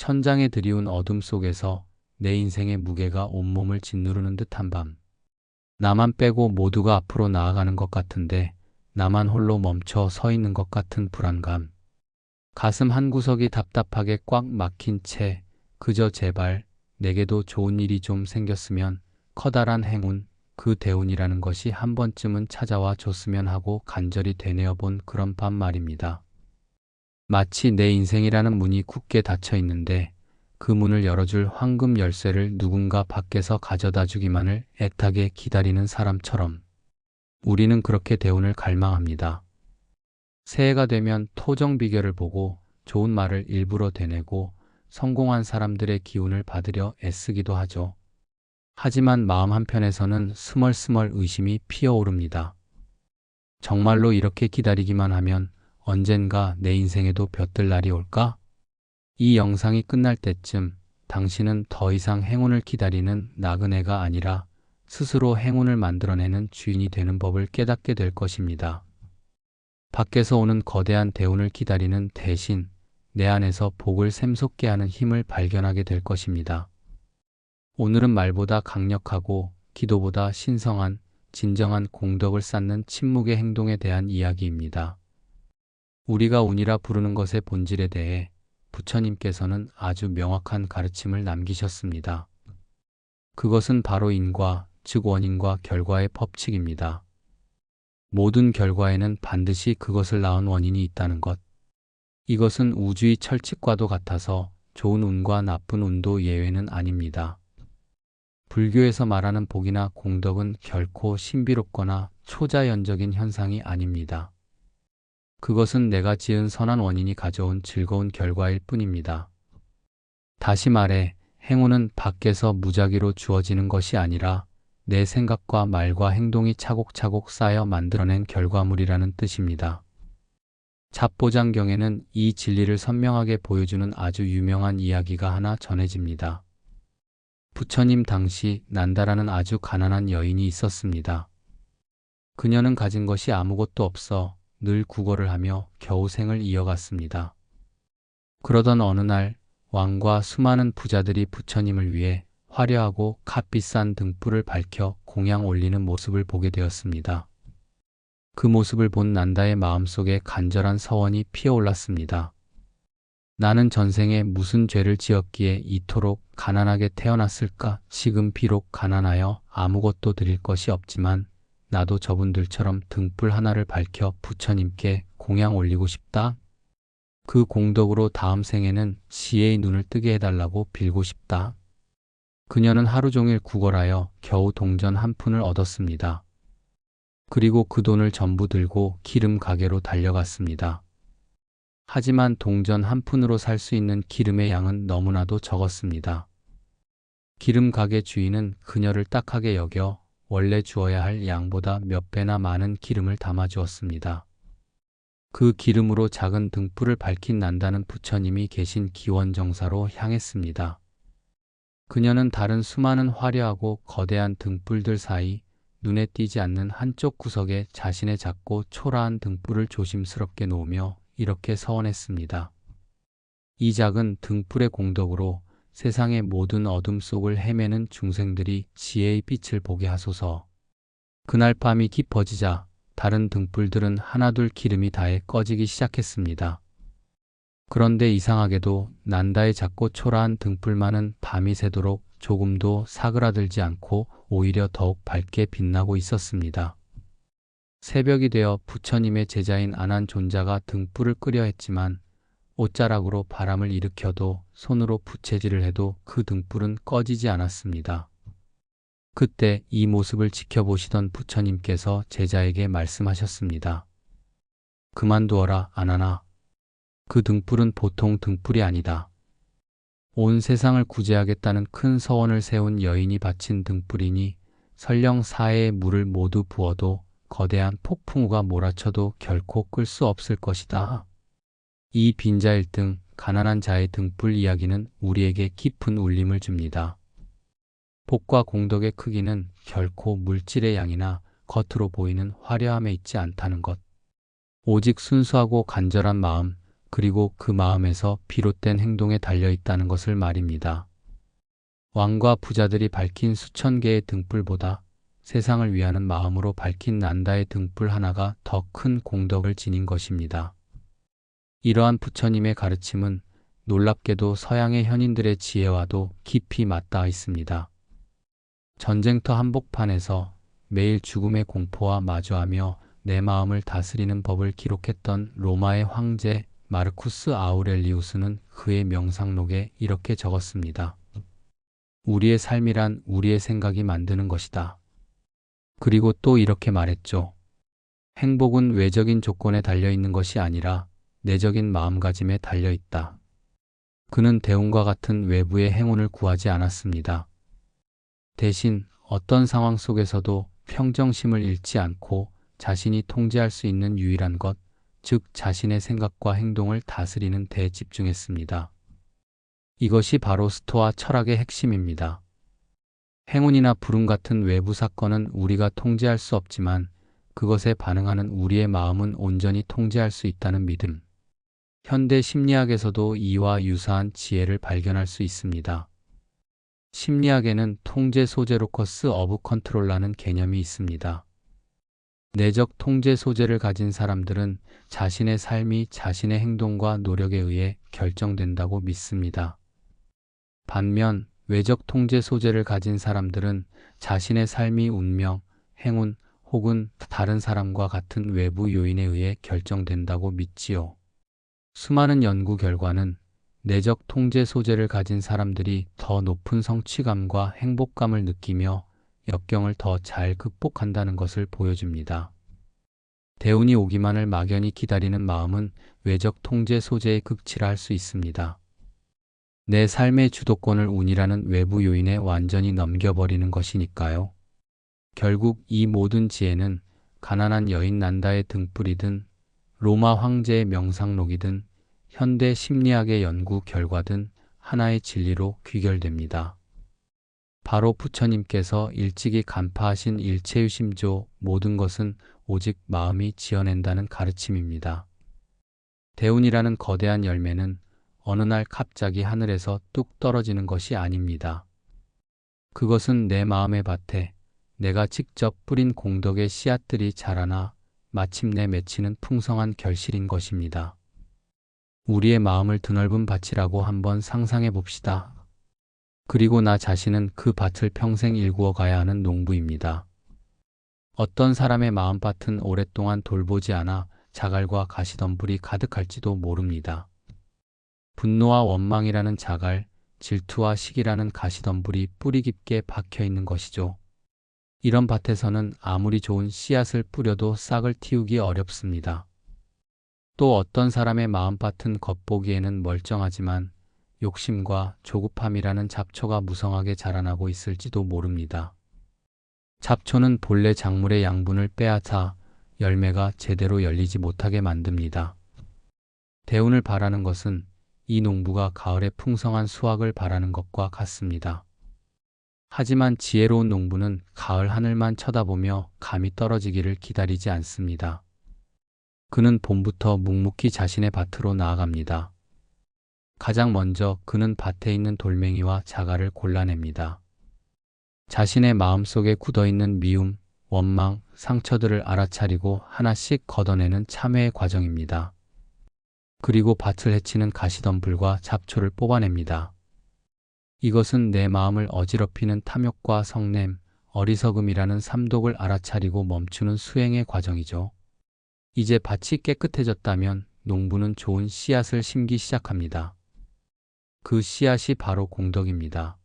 천장에 드리운 어둠 속에서 내 인생의 무게가 온몸을 짓누르는 듯한 밤. 나만 빼고 모두가 앞으로 나아가는 것 같은데 나만 홀로 멈춰 서 있는 것 같은 불안감. 가슴 한 구석이 답답하게 꽉 막힌 채 그저 제발 내게도 좋은 일이 좀 생겼으면 커다란 행운, 그 대운이라는 것이 한 번쯤은 찾아와 줬으면 하고 간절히 되뇌어 본 그런 밤 말입니다. 마치 내 인생이라는 문이 굳게 닫혀 있는데 그 문을 열어줄 황금 열쇠를 누군가 밖에서 가져다 주기만을 애타게 기다리는 사람처럼 우리는 그렇게 대운을 갈망합니다. 새해가 되면 토정 비결을 보고 좋은 말을 일부러 되내고 성공한 사람들의 기운을 받으려 애쓰기도 하죠. 하지만 마음 한편에서는 스멀스멀 의심이 피어오릅니다. 정말로 이렇게 기다리기만 하면 언젠가 내 인생에도 볕들 날이 올까? 이 영상이 끝날 때쯤 당신은 더 이상 행운을 기다리는 나그네가 아니라 스스로 행운을 만들어내는 주인이 되는 법을 깨닫게 될 것입니다. 밖에서 오는 거대한 대운을 기다리는 대신 내 안에서 복을 샘솟게 하는 힘을 발견하게 될 것입니다. 오늘은 말보다 강력하고 기도보다 신성한 진정한 공덕을 쌓는 침묵의 행동에 대한 이야기입니다. 우리가 운이라 부르는 것의 본질에 대해 부처님께서는 아주 명확한 가르침을 남기셨습니다. 그것은 바로 인과, 즉 원인과 결과의 법칙입니다. 모든 결과에는 반드시 그것을 낳은 원인이 있다는 것. 이것은 우주의 철칙과도 같아서 좋은 운과 나쁜 운도 예외는 아닙니다. 불교에서 말하는 복이나 공덕은 결코 신비롭거나 초자연적인 현상이 아닙니다. 그것은 내가 지은 선한 원인이 가져온 즐거운 결과일 뿐입니다. 다시 말해, 행운은 밖에서 무작위로 주어지는 것이 아니라 내 생각과 말과 행동이 차곡차곡 쌓여 만들어낸 결과물이라는 뜻입니다. 잡보장경에는 이 진리를 선명하게 보여주는 아주 유명한 이야기가 하나 전해집니다. 부처님 당시 난다라는 아주 가난한 여인이 있었습니다. 그녀는 가진 것이 아무것도 없어 늘 구걸을 하며 겨우 생을 이어갔습니다. 그러던 어느 날 왕과 수많은 부자들이 부처님을 위해 화려하고 값비싼 등불을 밝혀 공양 올리는 모습을 보게 되었습니다. 그 모습을 본 난다의 마음속에 간절한 서원이 피어올랐습니다. 나는 전생에 무슨 죄를 지었기에 이토록 가난하게 태어났을까? 지금 비록 가난하여 아무것도 드릴 것이 없지만 나도 저분들처럼 등불 하나를 밝혀 부처님께 공양 올리고 싶다. 그 공덕으로 다음 생에는 지혜의 눈을 뜨게 해달라고 빌고 싶다. 그녀는 하루 종일 구걸하여 겨우 동전 한 푼을 얻었습니다. 그리고 그 돈을 전부 들고 기름 가게로 달려갔습니다. 하지만 동전 한 푼으로 살 수 있는 기름의 양은 너무나도 적었습니다. 기름 가게 주인은 그녀를 딱하게 여겨 원래 주어야 할 양보다 몇 배나 많은 기름을 담아 주었습니다. 그 기름으로 작은 등불을 밝힌 난다는 부처님이 계신 기원정사로 향했습니다. 그녀는 다른 수많은 화려하고 거대한 등불들 사이 눈에 띄지 않는 한쪽 구석에 자신의 작고 초라한 등불을 조심스럽게 놓으며 이렇게 서원했습니다. 이 작은 등불의 공덕으로 세상의 모든 어둠 속을 헤매는 중생들이 지혜의 빛을 보게 하소서. 그날 밤이 깊어지자 다른 등불들은 하나둘 기름이 다해 꺼지기 시작했습니다. 그런데 이상하게도 난다의 작고 초라한 등불만은 밤이 새도록 조금도 사그라들지 않고 오히려 더욱 밝게 빛나고 있었습니다. 새벽이 되어 부처님의 제자인 안한 존자가 등불을 끄려 했지만 옷자락으로 바람을 일으켜도 손으로 부채질을 해도 그 등불은 꺼지지 않았습니다. 그때 이 모습을 지켜보시던 부처님께서 제자에게 말씀하셨습니다. 그만두어라, 안하나. 그 등불은 보통 등불이 아니다. 온 세상을 구제하겠다는 큰 서원을 세운 여인이 바친 등불이니 설령 사해에 물을 모두 부어도 거대한 폭풍우가 몰아쳐도 결코 끌 수 없을 것이다. 이 빈자일 등 가난한 자의 등불 이야기는 우리에게 깊은 울림을 줍니다. 복과 공덕의 크기는 결코 물질의 양이나 겉으로 보이는 화려함에 있지 않다는 것. 오직 순수하고 간절한 마음, 그리고 그 마음에서 비롯된 행동에 달려 있다는 것을 말입니다. 왕과 부자들이 밝힌 수천 개의 등불보다 세상을 위하는 마음으로 밝힌 난다의 등불 하나가 더 큰 공덕을 지닌 것입니다. 이러한 부처님의 가르침은 놀랍게도 서양의 현인들의 지혜와도 깊이 맞닿아 있습니다. 전쟁터 한복판에서 매일 죽음의 공포와 마주하며 내 마음을 다스리는 법을 기록했던 로마의 황제 마르쿠스 아우렐리우스는 그의 명상록에 이렇게 적었습니다. 우리의 삶이란 우리의 생각이 만드는 것이다. 그리고 또 이렇게 말했죠. 행복은 외적인 조건에 달려 있는 것이 아니라 내적인 마음가짐에 달려 있다. 그는 대운과 같은 외부의 행운을 구하지 않았습니다. 대신 어떤 상황 속에서도 평정심을 잃지 않고 자신이 통제할 수 있는 유일한 것, 즉 자신의 생각과 행동을 다스리는 데 집중했습니다. 이것이 바로 스토아 철학의 핵심입니다. 행운이나 불운 같은 외부 사건은 우리가 통제할 수 없지만 그것에 반응하는 우리의 마음은 온전히 통제할 수 있다는 믿음. 현대 심리학에서도 이와 유사한 지혜를 발견할 수 있습니다. 심리학에는 통제 소재 로커스 어브 컨트롤라는 개념이 있습니다. 내적 통제 소재를 가진 사람들은 자신의 삶이 자신의 행동과 노력에 의해 결정된다고 믿습니다. 반면 외적 통제 소재를 가진 사람들은 자신의 삶이 운명, 행운 혹은 다른 사람과 같은 외부 요인에 의해 결정된다고 믿지요. 수많은 연구 결과는 내적 통제 소재를 가진 사람들이 더 높은 성취감과 행복감을 느끼며 역경을 더 잘 극복한다는 것을 보여줍니다. 대운이 오기만을 막연히 기다리는 마음은 외적 통제 소재의 극치라 할 수 있습니다. 내 삶의 주도권을 운이라는 외부 요인에 완전히 넘겨버리는 것이니까요. 결국 이 모든 지혜는 가난한 여인 난다의 등불이든 로마 황제의 명상록이든 현대 심리학의 연구 결과든 하나의 진리로 귀결됩니다. 바로 부처님께서 일찍이 간파하신 일체유심조 모든 것은 오직 마음이 지어낸다는 가르침입니다. 대운이라는 거대한 열매는 어느 날 갑자기 하늘에서 뚝 떨어지는 것이 아닙니다. 그것은 내 마음의 밭에 내가 직접 뿌린 공덕의 씨앗들이 자라나 마침내 맺히는 풍성한 결실인 것입니다. 우리의 마음을 드넓은 밭이라고 한번 상상해 봅시다. 그리고 나 자신은 그 밭을 평생 일구어 가야 하는 농부입니다. 어떤 사람의 마음밭은 오랫동안 돌보지 않아 자갈과 가시덤불이 가득할지도 모릅니다. 분노와 원망이라는 자갈, 질투와 시기라는 가시덤불이 뿌리 깊게 박혀 있는 것이죠. 이런 밭에서는 아무리 좋은 씨앗을 뿌려도 싹을 틔우기 어렵습니다. 또 어떤 사람의 마음밭은 겉보기에는 멀쩡하지만 욕심과 조급함이라는 잡초가 무성하게 자라나고 있을지도 모릅니다. 잡초는 본래 작물의 양분을 빼앗아 열매가 제대로 열리지 못하게 만듭니다. 대운을 바라는 것은 이 농부가 가을에 풍성한 수확을 바라는 것과 같습니다. 하지만 지혜로운 농부는 가을 하늘만 쳐다보며 감이 떨어지기를 기다리지 않습니다. 그는 봄부터 묵묵히 자신의 밭으로 나아갑니다. 가장 먼저 그는 밭에 있는 돌멩이와 자갈을 골라냅니다. 자신의 마음속에 굳어있는 미움, 원망, 상처들을 알아차리고 하나씩 걷어내는 참회의 과정입니다. 그리고 밭을 해치는 가시덤불과 잡초를 뽑아냅니다. 이것은 내 마음을 어지럽히는 탐욕과 성냄, 어리석음이라는 삼독을 알아차리고 멈추는 수행의 과정이죠. 이제 밭이 깨끗해졌다면 농부는 좋은 씨앗을 심기 시작합니다. 그 씨앗이 바로 공덕입니다.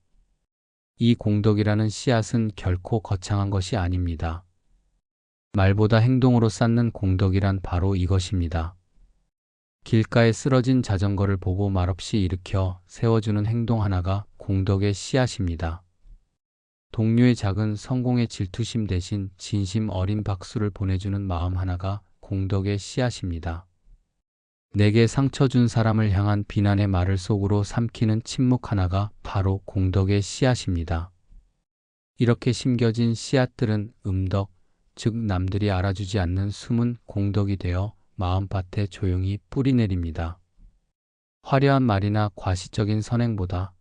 이 공덕이라는 씨앗은 결코 거창한 것이 아닙니다. 말보다 행동으로 쌓는 공덕이란 바로 이것입니다. 길가에 쓰러진 자전거를 보고 말없이 일으켜 세워주는 행동 하나가 공덕의 씨앗입니다. 동료의 작은 성공의 질투심 대신 진심 어린 박수를 보내주는 마음 하나가 공덕의 씨앗입니다. 내게 상처 준 사람을 향한 비난의 말을 속으로 삼키는 침묵 하나가 바로 공덕의 씨앗입니다. 이렇게 심겨진 씨앗들은 음덕, 즉 남들이 알아주지 않는 숨은 공덕이 되어 마음밭에 조용히 뿌리 내립니다. 화려한 말이나 과시적인 선행보다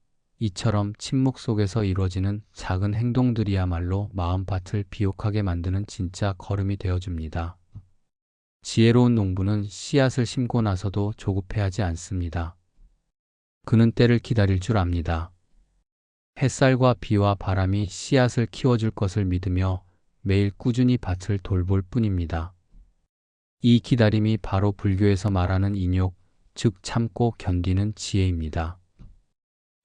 이처럼 침묵 속에서 이루어지는 작은 행동들이야말로 마음밭을 비옥하게 만드는 진짜 걸음이 되어줍니다. 지혜로운 농부는 씨앗을 심고 나서도 조급해하지 않습니다. 그는 때를 기다릴 줄 압니다. 햇살과 비와 바람이 씨앗을 키워줄 것을 믿으며 매일 꾸준히 밭을 돌볼 뿐입니다. 이 기다림이 바로 불교에서 말하는 인욕, 즉 참고 견디는 지혜입니다.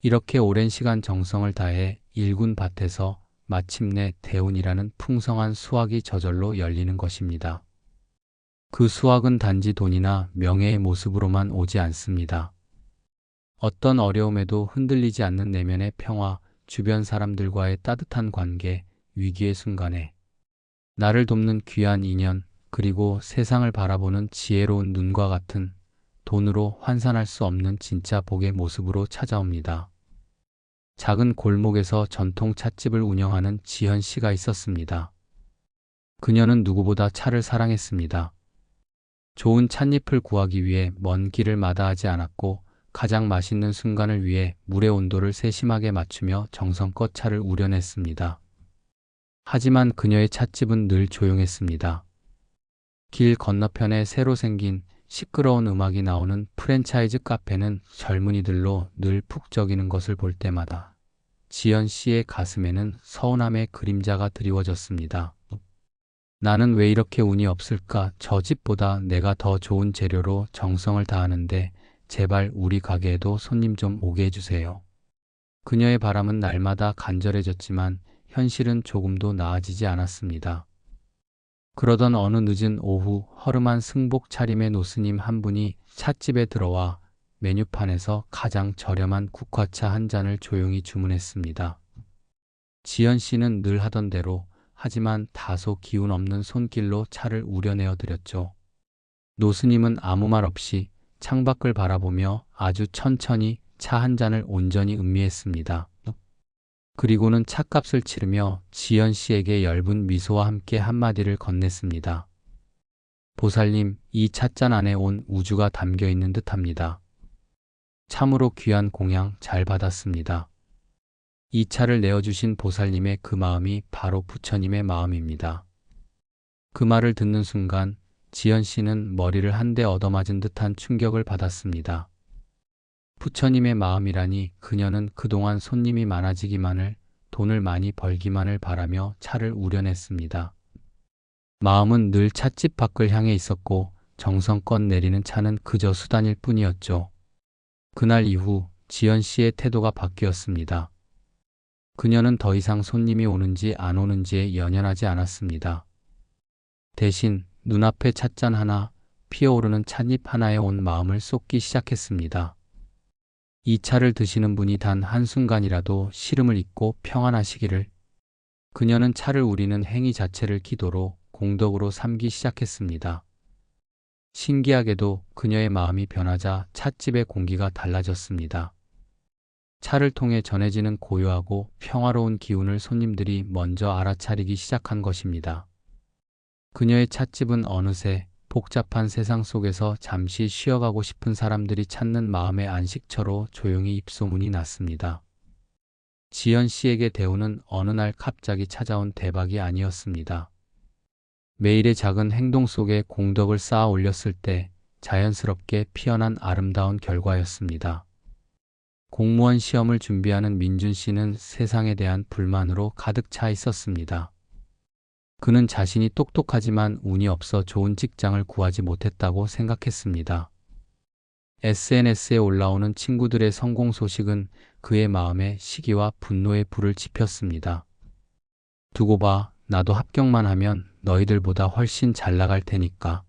이렇게 오랜 시간 정성을 다해 일군 밭에서 마침내 대운이라는 풍성한 수확이 저절로 열리는 것입니다. 그 수확은 단지 돈이나 명예의 모습으로만 오지 않습니다. 어떤 어려움에도 흔들리지 않는 내면의 평화, 주변 사람들과의 따뜻한 관계, 위기의 순간에 나를 돕는 귀한 인연, 그리고 세상을 바라보는 지혜로운 눈과 같은 돈으로 환산할 수 없는 진짜 복의 모습으로 찾아옵니다. 작은 골목에서 전통 찻집을 운영하는 지현 씨가 있었습니다. 그녀는 누구보다 차를 사랑했습니다. 좋은 찻잎을 구하기 위해 먼 길을 마다하지 않았고 가장 맛있는 순간을 위해 물의 온도를 세심하게 맞추며 정성껏 차를 우려냈습니다. 하지만 그녀의 찻집은 늘 조용했습니다. 길 건너편에 새로 생긴 시끄러운 음악이 나오는 프랜차이즈 카페는 젊은이들로 늘 푹 적이는 것을 볼 때마다 지연 씨의 가슴에는 서운함의 그림자가 드리워졌습니다. 나는 왜 이렇게 운이 없을까? 저 집보다 내가 더 좋은 재료로 정성을 다하는데 제발 우리 가게에도 손님 좀 오게 해주세요. 그녀의 바람은 날마다 간절해졌지만 현실은 조금도 나아지지 않았습니다. 그러던 어느 늦은 오후 허름한 승복 차림의 노스님 한 분이 찻집에 들어와 메뉴판에서 가장 저렴한 국화차 한 잔을 조용히 주문했습니다. 지연 씨는 늘 하던 대로 하지만 다소 기운 없는 손길로 차를 우려내어 드렸죠. 노스님은 아무 말 없이 창밖을 바라보며 아주 천천히 차 한 잔을 온전히 음미했습니다. 그리고는 차값을 치르며 지연 씨에게 엷은 미소와 함께 한마디를 건넸습니다. 보살님, 이 찻잔 안에 온 우주가 담겨 있는 듯 합니다. 참으로 귀한 공양 잘 받았습니다. 이 차를 내어주신 보살님의 그 마음이 바로 부처님의 마음입니다. 그 말을 듣는 순간 지연 씨는 머리를 한 대 얻어맞은 듯한 충격을 받았습니다. 부처님의 마음이라니 그녀는 그동안 손님이 많아지기만을 돈을 많이 벌기만을 바라며 차를 우려냈습니다. 마음은 늘 찻집 밖을 향해 있었고 정성껏 내리는 차는 그저 수단일 뿐이었죠. 그날 이후 지연 씨의 태도가 바뀌었습니다. 그녀는 더 이상 손님이 오는지 안 오는지에 연연하지 않았습니다. 대신 눈앞에 찻잔 하나, 피어오르는 찻잎 하나에 온 마음을 쏟기 시작했습니다. 이 차를 드시는 분이 단 한순간이라도 시름을 잊고 평안하시기를 그녀는 차를 우리는 행위 자체를 기도로 공덕으로 삼기 시작했습니다. 신기하게도 그녀의 마음이 변하자 찻집의 공기가 달라졌습니다. 차를 통해 전해지는 고요하고 평화로운 기운을 손님들이 먼저 알아차리기 시작한 것입니다. 그녀의 찻집은 어느새 복잡한 세상 속에서 잠시 쉬어가고 싶은 사람들이 찾는 마음의 안식처로 조용히 입소문이 났습니다. 지연 씨에게 대우는 어느 날 갑자기 찾아온 대박이 아니었습니다. 매일의 작은 행동 속에 공덕을 쌓아 올렸을 때 자연스럽게 피어난 아름다운 결과였습니다. 공무원 시험을 준비하는 민준 씨는 세상에 대한 불만으로 가득 차 있었습니다. 그는 자신이 똑똑하지만 운이 없어 좋은 직장을 구하지 못했다고 생각했습니다. SNS에 올라오는 친구들의 성공 소식은 그의 마음에 시기와 분노의 불을 지폈습니다. 두고 봐, 나도 합격만 하면 너희들보다 훨씬 잘 나갈 테니까.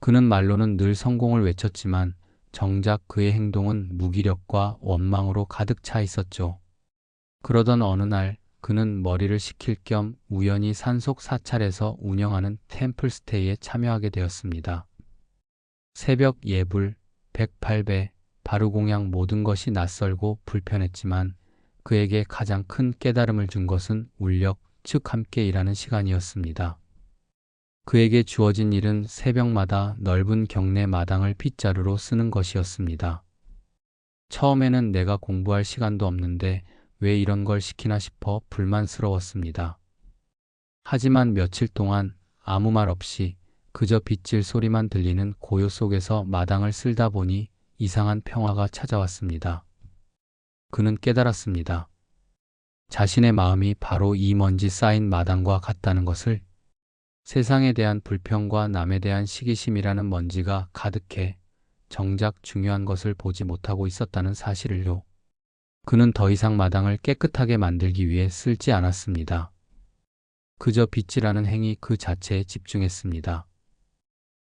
그는 말로는 늘 성공을 외쳤지만 정작 그의 행동은 무기력과 원망으로 가득 차 있었죠. 그러던 어느 날 그는 머리를 식힐 겸 우연히 산속 사찰에서 운영하는 템플스테이에 참여하게 되었습니다. 새벽 예불, 108배, 바루공양 모든 것이 낯설고 불편했지만 그에게 가장 큰 깨달음을 준 것은 울력, 즉 함께 일하는 시간이었습니다. 그에게 주어진 일은 새벽마다 넓은 경내 마당을 빗자루로 쓰는 것이었습니다. 처음에는 내가 공부할 시간도 없는데 왜 이런 걸 시키나 싶어 불만스러웠습니다. 하지만 며칠 동안 아무 말 없이 그저 빗질 소리만 들리는 고요 속에서 마당을 쓸다 보니 이상한 평화가 찾아왔습니다. 그는 깨달았습니다. 자신의 마음이 바로 이 먼지 쌓인 마당과 같다는 것을 세상에 대한 불평과 남에 대한 시기심이라는 먼지가 가득해 정작 중요한 것을 보지 못하고 있었다는 사실을요. 그는 더 이상 마당을 깨끗하게 만들기 위해 쓸지 않았습니다. 그저 빗질하는 행위 그 자체에 집중했습니다.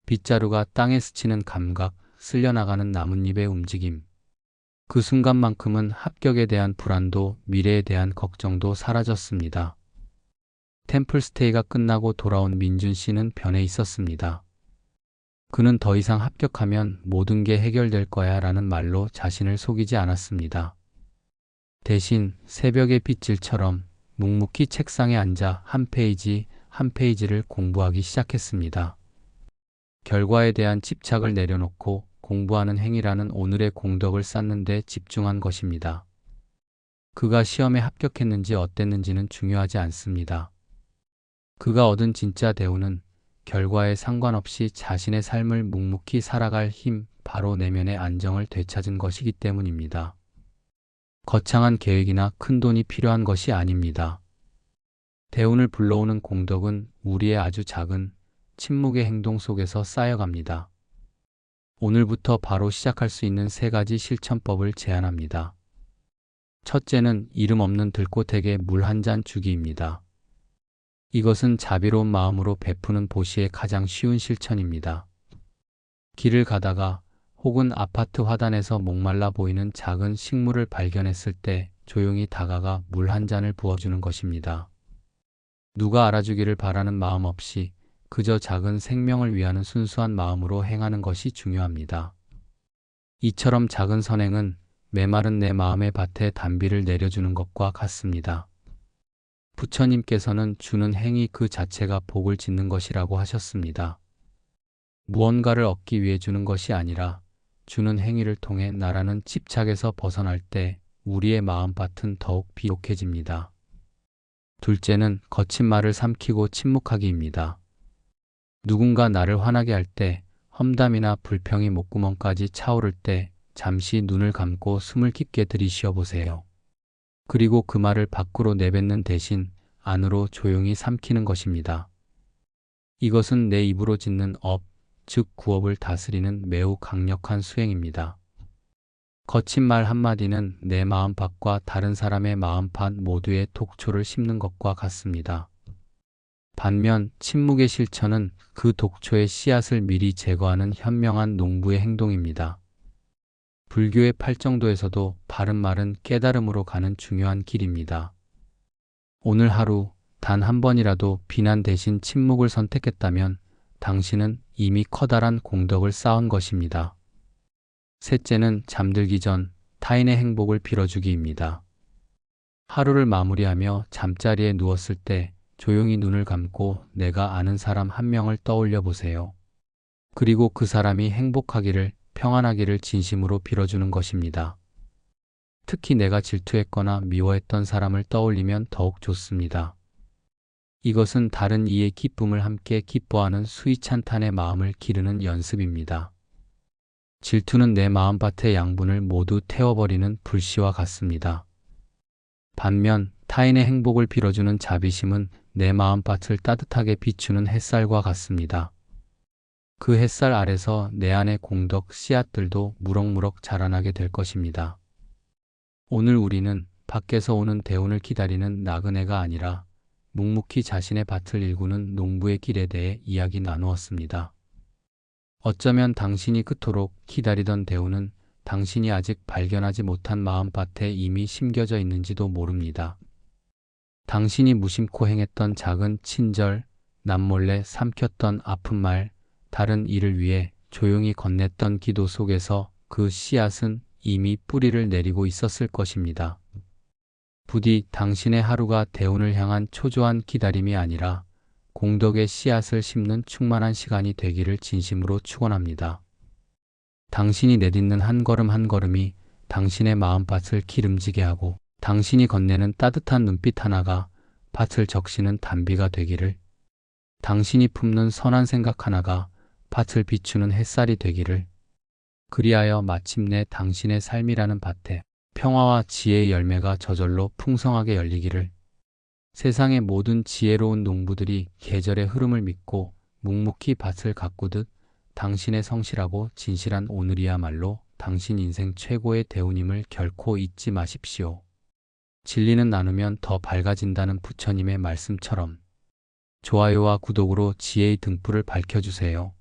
빗자루가 땅에 스치는 감각, 쓸려나가는 나뭇잎의 움직임. 그 순간만큼은 합격에 대한 불안도 미래에 대한 걱정도 사라졌습니다. 템플스테이가 끝나고 돌아온 민준 씨는 변해 있었습니다. 그는 더 이상 합격하면 모든 게 해결될 거야 라는 말로 자신을 속이지 않았습니다. 대신 새벽의 빗질처럼 묵묵히 책상에 앉아 한 페이지 한 페이지를 공부하기 시작했습니다. 결과에 대한 집착을 내려놓고 공부하는 행위라는 오늘의 공덕을 쌓는 데 집중한 것입니다. 그가 시험에 합격했는지 어땠는지는 중요하지 않습니다. 그가 얻은 진짜 대우는 결과에 상관없이 자신의 삶을 묵묵히 살아갈 힘, 바로 내면의 안정을 되찾은 것이기 때문입니다. 거창한 계획이나 큰 돈이 필요한 것이 아닙니다. 대운을 불러오는 공덕은 우리의 아주 작은 침묵의 행동 속에서 쌓여갑니다. 오늘부터 바로 시작할 수 있는 세 가지 실천법을 제안합니다. 첫째는 이름 없는 들꽃에게 물 한 잔 주기입니다. 이것은 자비로운 마음으로 베푸는 보시의 가장 쉬운 실천입니다. 길을 가다가 혹은 아파트 화단에서 목말라 보이는 작은 식물을 발견했을 때 조용히 다가가 물 한 잔을 부어주는 것입니다. 누가 알아주기를 바라는 마음 없이 그저 작은 생명을 위하는 순수한 마음으로 행하는 것이 중요합니다. 이처럼 작은 선행은 메마른 내 마음의 밭에 단비를 내려주는 것과 같습니다. 부처님께서는 주는 행위 그 자체가 복을 짓는 것이라고 하셨습니다. 무언가를 얻기 위해 주는 것이 아니라 주는 행위를 통해 나라는 집착에서 벗어날 때 우리의 마음밭은 더욱 비옥해집니다. 둘째는 거친 말을 삼키고 침묵하기입니다. 누군가 나를 화나게 할 때, 험담이나 불평이 목구멍까지 차오를 때 잠시 눈을 감고 숨을 깊게 들이쉬어 보세요. 그리고 그 말을 밖으로 내뱉는 대신 안으로 조용히 삼키는 것입니다. 이것은 내 입으로 짓는 업, 즉 구업을 다스리는 매우 강력한 수행입니다. 거친 말 한마디는 내 마음밭과 다른 사람의 마음밭 모두에 독초를 심는 것과 같습니다. 반면 침묵의 실천은 그 독초의 씨앗을 미리 제거하는 현명한 농부의 행동입니다. 불교의 팔정도에서도 바른 말은 깨달음으로 가는 중요한 길입니다. 오늘 하루 단 한 번이라도 비난 대신 침묵을 선택했다면 당신은 이미 커다란 공덕을 쌓은 것입니다. 셋째는 잠들기 전 타인의 행복을 빌어주기입니다. 하루를 마무리하며 잠자리에 누웠을 때 조용히 눈을 감고 내가 아는 사람 한 명을 떠올려 보세요. 그리고 그 사람이 행복하기를, 평안하기를 진심으로 빌어주는 것입니다. 특히 내가 질투했거나 미워했던 사람을 떠올리면 더욱 좋습니다. 이것은 다른 이의 기쁨을 함께 기뻐하는 수위찬탄의 마음을 기르는 연습입니다. 질투는 내 마음밭의 양분을 모두 태워버리는 불씨와 같습니다. 반면 타인의 행복을 빌어주는 자비심은 내 마음밭을 따뜻하게 비추는 햇살과 같습니다. 그 햇살 아래서 내 안의 공덕 씨앗들도 무럭무럭 자라나게 될 것입니다. 오늘 우리는 밖에서 오는 대운을 기다리는 나그네가 아니라 묵묵히 자신의 밭을 일구는 농부의 길에 대해 이야기 나누었습니다. 어쩌면 당신이 그토록 기다리던 대우는 당신이 아직 발견하지 못한 마음밭에 이미 심겨져 있는지도 모릅니다. 당신이 무심코 행했던 작은 친절, 남몰래 삼켰던 아픈 말, 다른 일을 위해 조용히 건넸던 기도 속에서 그 씨앗은 이미 뿌리를 내리고 있었을 것입니다. 부디 당신의 하루가 대운을 향한 초조한 기다림이 아니라 공덕의 씨앗을 심는 충만한 시간이 되기를 진심으로 축원합니다. 당신이 내딛는 한 걸음 한 걸음이 당신의 마음밭을 기름지게 하고 당신이 건네는 따뜻한 눈빛 하나가 밭을 적시는 단비가 되기를 당신이 품는 선한 생각 하나가 밭을 비추는 햇살이 되기를 그리하여 마침내 당신의 삶이라는 밭에 평화와 지혜의 열매가 저절로 풍성하게 열리기를 세상의 모든 지혜로운 농부들이 계절의 흐름을 믿고 묵묵히 밭을 가꾸듯 당신의 성실하고 진실한 오늘이야말로 당신 인생 최고의 대우님을 결코 잊지 마십시오. 진리는 나누면 더 밝아진다는 부처님의 말씀처럼 좋아요와 구독으로 지혜의 등불을 밝혀주세요.